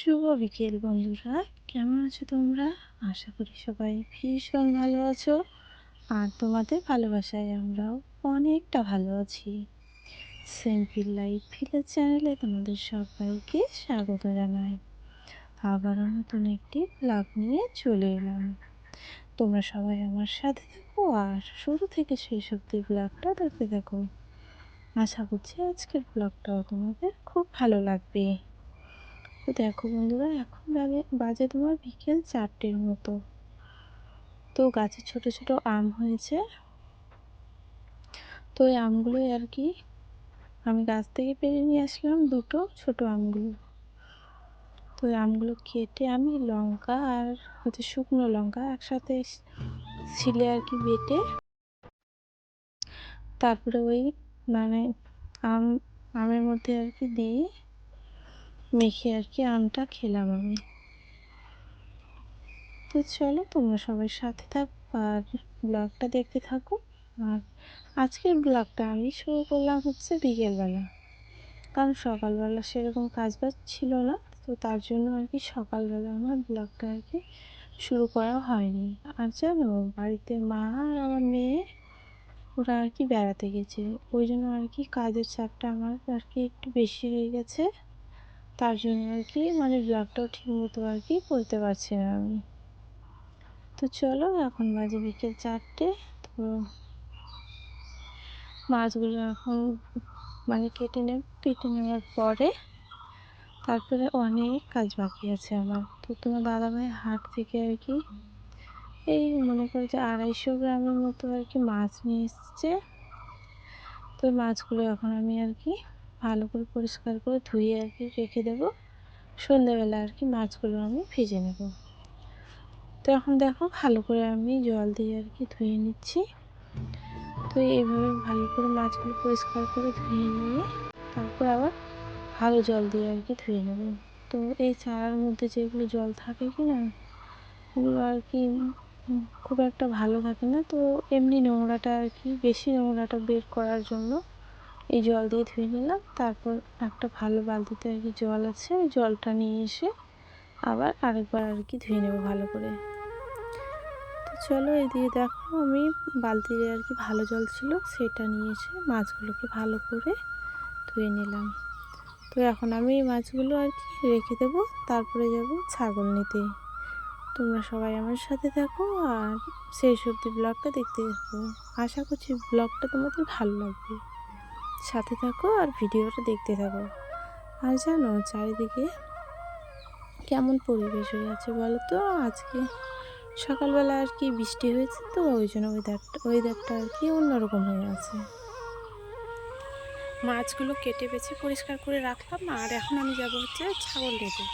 শুভ বিকেল, বন্ধুরা। কেমন আছো তোমরা? আশা করি সবাই ভীষণ ভালো আছো। আর তোমাদের ভালোবাসায় আমরাও অনেকটা ভালো আছি। সিম্পল লাইফ ভিলেজ চ্যানেলে তোমাদের সবাইকে স্বাগত জানাই। আবারও নতুন একটি ব্লগ নিয়ে চলে এলাম। তোমরা সবাই আমার সাথে থাকো, আর শুরু থেকে শেষ অব্দি ব্লগটা দেখতে থাকো। আশা করছি আজকের ব্লগটাও তোমাদের খুব ভালো লাগবে। দেখো বন্ধুরা, এখন বাজে বাজে তোমার বিকেল চারটের মতো। তো গাছে ছোট ছোট আম হয়েছে। তো ওই আমগুলোই আর কি, আমি গাছ থেকে পেরে নিয়ে আসলাম দুটো ছোট আমগুলো। তো ওই আমগুলো কেটে আমি লঙ্কা আর হচ্ছে শুকনো লঙ্কা একসাথে ছিলে আর কি বেটে, তারপরে ওই মানে আম, আমের মধ্যে আর কি দিয়ে মেখে আর কি আমটা খেলাম আমি। তো চলো, তোমরা সবাই সাথে থাকো আর ব্লগটা দেখতে থাকো। আর আজকের ব্লগটা আমি শুরু করলাম হচ্ছে বিকেলবেলা। কারণ সকালবেলা সেরকম কাজ বাজ ছিল না, তো তার জন্য আর কি সকালবেলা আমার ব্লগটা আর কি শুরু করা হয়নি। আর জানো, বাড়িতে মা আর আমার মেয়ে, ওরা আর কি বেড়াতে গেছে। ওই জন্য আর কি কাজের চাপটা আমার আর কি একটু বেশি হয়ে গেছে। তার জন্য আর কি মানে ব্লগটাও ঠিক মতো আর কি করতে পারছি না আমি। তো চলো, এখন বাজে বিকেল চারটে, তো মাছগুলো এখন মানে কেটে নেব কেটে নেওয়ার পরে তারপরে অনেক কাজ বাকি আছে আমার। তো তোমার দাদাভাই হাট থেকে আর কি এই মনে করো যে আড়াইশো গ্রামের মতো আর কি মাছ নিয়ে এসছে। তো মাছগুলো এখন আমি আর কি ভালো করে পরিষ্কার করে ধুয়ে আর কি রেখে দেবো। সন্ধ্যাবেলা আর কি মাছগুলো আমি ভেজে নেব। তো এখন দেখো ভালো করে আমি জল দিয়ে আর কি ধুয়ে নিচ্ছি। তো এইভাবে ভালো করে মাছগুলো পরিষ্কার করে ধুয়ে নিয়ে তারপর আবার ভালো জল দিয়ে আর কি ধুয়ে নেব। তো এই চারার মধ্যে যেগুলো জল থাকে কি না, ওগুলো আর কি খুব একটা ভালো থাকে না। তো এমনি নোংরাটা আর কি, বেশি নোংরাটা বের করার জন্য এই জল দিয়ে ধুয়ে নিলাম। তারপর একটা ভালো বালতিতে আর কি জল আছে ওই জলটা নিয়ে এসে আবার আরেকবার আর কি ধুয়ে নেব ভালো করে। তো চলো এই দিয়ে দেখো, আমি বালতিতে আর কি ভালো জল ছিল, সেটা নিয়ে এসে মাছগুলোকে ভালো করে ধুয়ে নিলাম। তো এখন আমি এই মাছগুলো আর কি রেখে দেবো, তারপরে যাব ছাগল নিতে। তোমরা সবাই আমার সাথে থাকো আর সেই সবজি ব্লগটা দেখতে থাকো। আশা করছি ব্লগটা তোমাদের ভালো লাগবে। সাথে থাকো আর ভিডিওটা দেখতে থাকো। আর জানো, চারিদিকে কেমন পরিবেশ হয়ে আছে বলো তো আজকে সকালবেলা আর কি বৃষ্টি হয়েছে তো, ওই জন্য ওয়েদারটা ওয়েদারটা আর কি অন্যরকম হয়ে আছে। মাছগুলো কেটে বেছে পরিষ্কার করে রাখলাম, আর এখন আমি যাব হচ্ছে ছাগল নিতে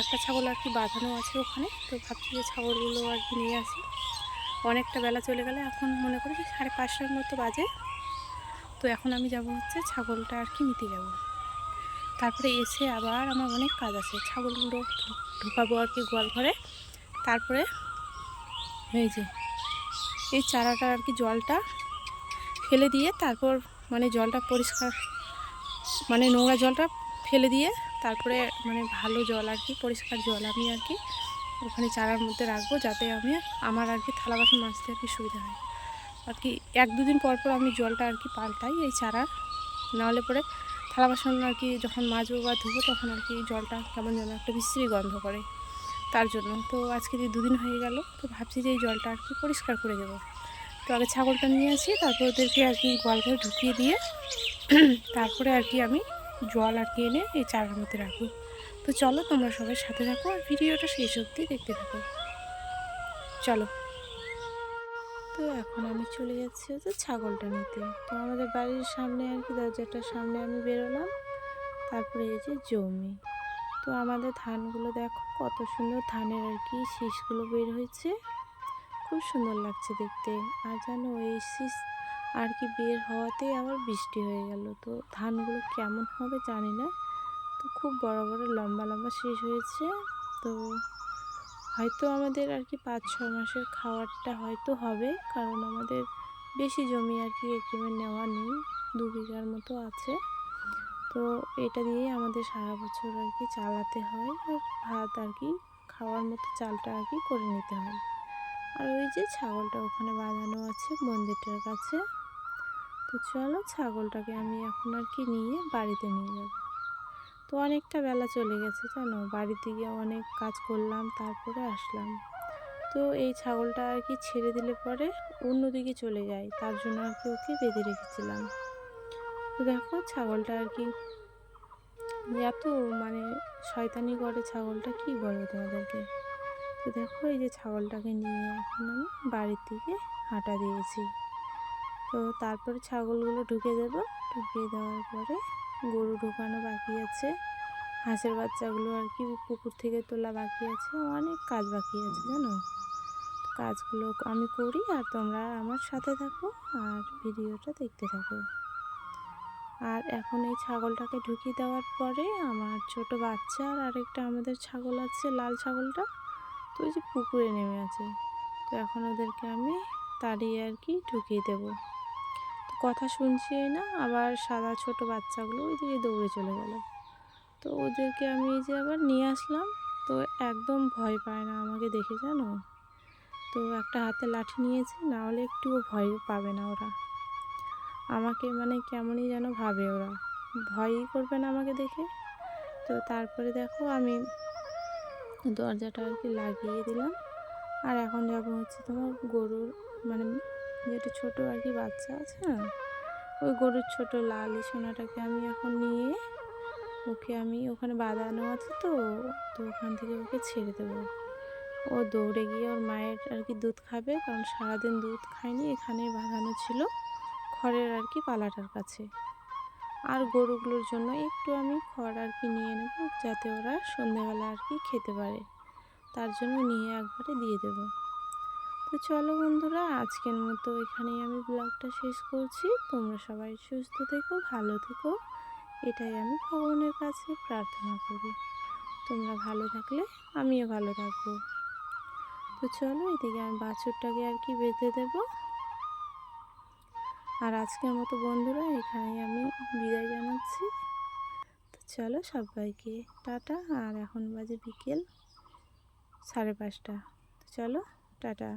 একটা ছাগল আর কি বাঁধানো আছে ওখানে, তো ভাবছি যে ছাগলগুলো আর কি নিয়ে আসি। অনেকটা বেলা চলে গেলে এখন মনে করি সাড়ে পাঁচটার মতো বাজে। তো এখন আমি যাব হচ্ছে ছাগলটা আর কি নিতে যাব। তারপরে এসে আবার আমার অনেক কাজ আছে। ছাগলগুলো ঢুকাবো আর কি গোয়াল ঘরে। তারপরে এই যে, এই চারাটা আর কি জলটা ফেলে দিয়ে তারপর মানে জলটা পরিষ্কার মানে নোংরা জলটা ফেলে দিয়ে তারপরে মানে ভালো জল আর কি, পরিষ্কার জল আমি আর কি ওখানে চারার মধ্যে রাখব যাতে আমি আমার আর কি থালা বাসন মাজতে আর কি সুবিধা হয়। আর কি এক দুদিন পর পর আমি জলটা আর কি পাল্টাই, এই চারার নাহলে পরে থালা বাসন আর কি যখন মাজবো বা ধুবো তখন আর কি জলটা কেমন যেন একটা বিশ্রী গন্ধ করে তার জন্য। তো আজকে যে দুদিন হয়ে গেল, তো ভাবছি যে এই জলটা আর কি পরিষ্কার করে দেবো। তো আগে ছাগলটা নিয়ে আসি, তারপর ওদেরকে আর কি গোয়াল করে ঢুকিয়ে দিয়ে তারপরে আর কি আমি জল আর কি এনে এই চারার মধ্যে রাখব। তো চলো তোমরা সবাই সাথে থাকো আর ভিডিওটা সেই অবধি দেখতে থাকো। চলো। তো এখন আমি চলে যাচ্ছি হচ্ছে ছাগলটা নিতে। তো আমাদের বাড়ির সামনে আর কি দরজাটার সামনে আমি বেরোলাম। তারপরে এই যে জমি। তো আমাদের ধানগুলো দেখো, কত সুন্দর ধানের আর কি শীষগুলো বের হয়েছে। খুব সুন্দর লাগছে দেখতে। আর জানো, এই শীষ আর কি বের হওয়াতেই আবার বৃষ্টি হয়ে গেল। তো ধানগুলো কেমন হবে জানি না। তো খুব বড় বড় লম্বা লম্বা শেষ হয়েছে। তো হয়তো আমাদের আর কি পাঁচ ছ মাসের খাওয়ারটা হয়তো হবে, কারণ আমাদের বেশি জমি আর কি একিমে নেওয়া নেই, দু বিঘার মতো আছে। তো এটা দিয়েই আমাদের সারা বছর আর কি চালাতে হয় আর ভাত আর কি খাওয়ার মতো চালটা আর কি করে নিতে হয়। আর ওই যে ছাগলটা ওখানে বাঁধানো আছে মন্দিরটার কাছে। তো চলো ছাগলটাকে আমি এখন আর কি নিয়ে বাড়িতে নিয়ে যাব। তো অনেকটা বেলা চলে গেছে, জানো? বাড়িতে গিয়ে অনেক কাজ করলাম, তারপরে আসলাম। তো এই ছাগলটা আর কি ছেড়ে দিলে পরে অন্যদিকে চলে যায়, তার জন্য আর কি ওকে বেঁধে রেখেছিলাম। তো দেখো ছাগলটা আর কি, এত মানে শয়তানি করে ছাগলটা, কি বলব তোমাদেরকে? তো দেখো এই যে ছাগলটাকে নিয়ে এখন আমি বাড়ির দিকে হাঁটা দিয়েছি। তো তারপরে ছাগলগুলো ঢুকে দেবো, ঢুকিয়ে দেওয়ার পরে গরু ঢুকানো বাকি আছে। হাঁসের বাচ্চাগুলো আর কি পুকুর থেকে তোলা বাকি আছে। অনেক কাজ বাকি আছে, জানো? কাজগুলো আমি করি আর তোমরা আমার সাথে থাকো আর ভিডিওটা দেখতে থাকো। আর এখন এই ছাগলটাকে ঢুকিয়ে দেওয়ার পরে আমার ছোট বাচ্চা আর আরেকটা আমাদের ছাগল আছে, লাল ছাগলটা। তো ওই যে পুকুরে নেমে আছে। তো এখন ওদেরকে আমি তাড়িয়ে আর কি ঢুকিয়ে দেবো। কথা শুনছি না, আবার সাদা ছোট বাচ্চাগুলো ওইদিকে দৌড়ে চলে গেল। তো ওদেরকে আমি এই যে আবার নিয়ে আসলাম, তো একদম ভয় পায় না আমাকে দেখে জানো? তো একটা হাতে লাঠি নিয়েছে, না হলে একটুও ভয় পাবে না ওরা। আমাকে মানে কেমনই যেন ভাবে ওরা। ভয়ই করবে না আমাকে দেখে। তো তারপরে দেখো আমি দরজাটা আর কি লাগিয়ে দিলাম। আর এখন যাব হচ্ছে তোমার গরুর মানে যেটা ছোটো আর কি বাচ্চা আছে না ওই গরুর ছোটো লাল সোনাটাকে আমি এখন নিয়ে ওকে আমি ওখানে বাঁধানো আছে তো তো ওখান থেকে ওকে ছেড়ে দেবো। ও দৌড়ে গিয়ে ওর মায়ের আর কি দুধ খাবে, কারণ সারাদিন দুধ খায়নি, এখানেই বাঁধানো ছিল খড়ের আর কি পালাটার কাছে। আর গরুগুলোর জন্য একটু আমি খড় আর কি নিয়ে নেব, যাতে ওরা সন্ধেবেলা আর কি খেতে পারে। তার জন্য নিয়ে একবারে দিয়ে দেব। তো চলো বন্ধুরা, আজকের মতো এখানেই আমি ব্লগটা শেষ করছি। তোমরা সবাই সুস্থ থেকো, ভালো থেকো। এটাই আমি ভগবানের কাছে প্রার্থনা করি। তোমরা ভালো থাকলে আমিও ভালো থাকব। তো চলো, এদিকে আমি বাছুরটাকে আর কি বেঁধে দেবো। আর আজকের মতো বন্ধুরা, এখানেই আমি বিদায় জানাচ্ছি। তো চলো সবাইকে টাটা, আর এখন বাজে বিকেল সাড়ে পাঁচটা। তো চলো, টাটা।